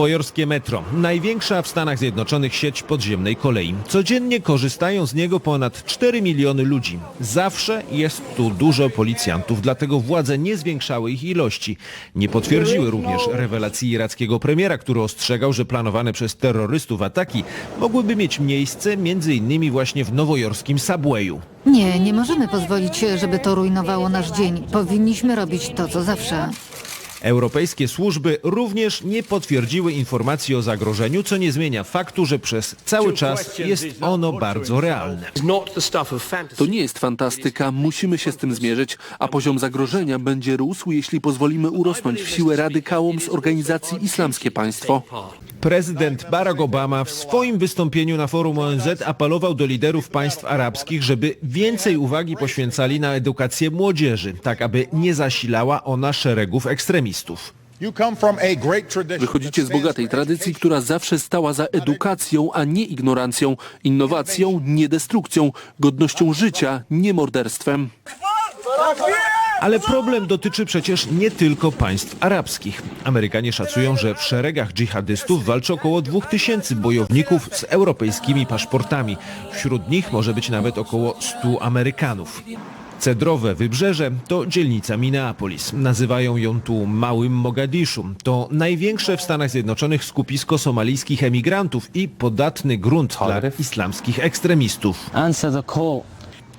Nowojorskie metro. Największa w Stanach Zjednoczonych sieć podziemnej kolei. Codziennie korzystają z niego ponad 4 miliony ludzi. Zawsze jest tu dużo policjantów, dlatego władze nie zwiększały ich ilości. Nie potwierdziły również rewelacji irackiego premiera, który ostrzegał, że planowane przez terrorystów ataki mogłyby mieć miejsce m.in. właśnie w nowojorskim subwayu. Nie, nie możemy pozwolić, żeby to rujnowało nasz dzień. Powinniśmy robić to, co zawsze. Europejskie służby również nie potwierdziły informacji o zagrożeniu, co nie zmienia faktu, że przez cały czas jest ono bardzo realne. To nie jest fantastyka, musimy się z tym zmierzyć, a poziom zagrożenia będzie rósł, jeśli pozwolimy urosnąć w siłę radykałom z organizacji Islamskie Państwo. Prezydent Barack Obama w swoim wystąpieniu na forum ONZ apelował do liderów państw arabskich, żeby więcej uwagi poświęcali na edukację młodzieży, tak aby nie zasilała ona szeregów ekstremistów. Wychodzicie z bogatej tradycji, która zawsze stała za edukacją, a nie ignorancją, innowacją, nie destrukcją, godnością życia, nie morderstwem. Ale problem dotyczy przecież nie tylko państw arabskich. Amerykanie szacują, że w szeregach dżihadystów walczy około 2000 bojowników z europejskimi paszportami. Wśród nich może być nawet około 100 Amerykanów. Cedrowe Wybrzeże to dzielnica Minneapolis. Nazywają ją tu Małym Mogadiszu. To największe w Stanach Zjednoczonych skupisko somalijskich emigrantów i podatny grunt dla islamskich ekstremistów.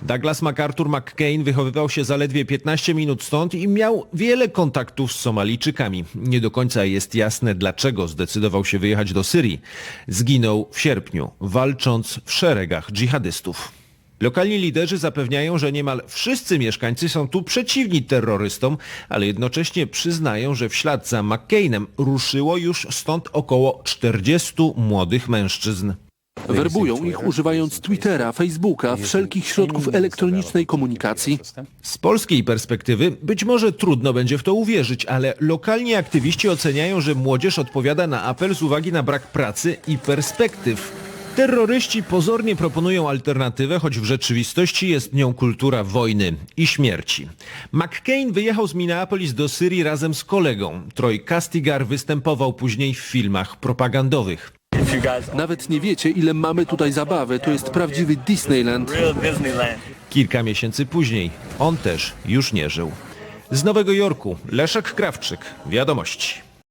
Douglas MacArthur McCain wychowywał się zaledwie 15 minut stąd i miał wiele kontaktów z Somalijczykami. Nie do końca jest jasne, dlaczego zdecydował się wyjechać do Syrii. Zginął w sierpniu, walcząc w szeregach dżihadystów. Lokalni liderzy zapewniają, że niemal wszyscy mieszkańcy są tu przeciwni terrorystom, ale jednocześnie przyznają, że w ślad za McCainem ruszyło już stąd około 40 młodych mężczyzn. Werbują ich używając Twittera, Facebooka, wszelkich środków elektronicznej komunikacji. Z polskiej perspektywy być może trudno będzie w to uwierzyć, ale lokalni aktywiści oceniają, że młodzież odpowiada na apel z uwagi na brak pracy i perspektyw. Terroryści pozornie proponują alternatywę, choć w rzeczywistości jest nią kultura wojny i śmierci. McCain wyjechał z Minneapolis do Syrii razem z kolegą. Troy Castigar występował później w filmach propagandowych. Nawet nie wiecie, ile mamy tutaj zabawy. To jest prawdziwy Disneyland. Kilka miesięcy później on też już nie żył. Z Nowego Jorku Leszek Krawczyk, Wiadomości.